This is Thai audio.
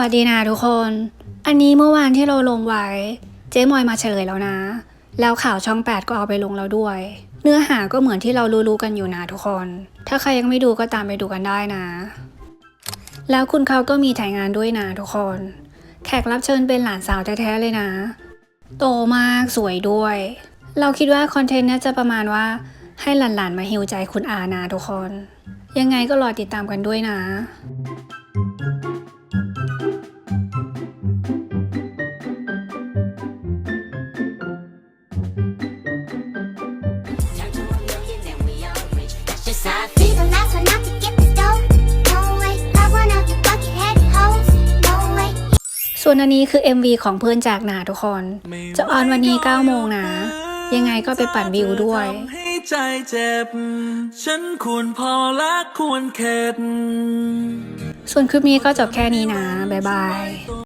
วัสดีนะทุกคน อันนี้เมื่อวานที่เราลงไว้ เจ๊มอยมาเฉลยแล้วนะ แล้วข่าวช่อง 8 ก็เอาไปลงแล้วด้วย เนื้อหาก็เหมือนที่เรารู้ๆกันอยู่นะทุกคน ถ้าใครยังไม่ดูก็ตามไปดูกันได้นะ แล้วคุณเขาก็มีถ่ายงานด้วยนะทุกคน แขกรับเชิญเป็นหลานสาวแท้ๆเลยนะ โตมากสวยด้วย เราคิดว่าคอนเทนต์น่าจะประมาณว่า ให้หลานๆมาฮิวใจคุณอานะทุกคน ยังไงก็รอติดตามกันด้วยนะ Just how I feel. Be the last one not to get the dough. No way, not one of you bucket head hoes. No way. ส่วนอันนี้คือ MV ของเพื่อนจากนาทุกคน จะออนวันนี้ 9 โมงนะ ยังไงก็ไปปั่นวิวด้วย ให้ใจเจ็บ ฉันควรพอและควรเข็ดส่วนคลิปนี้ก็จบแค่นี้นะ บ๊ายบาย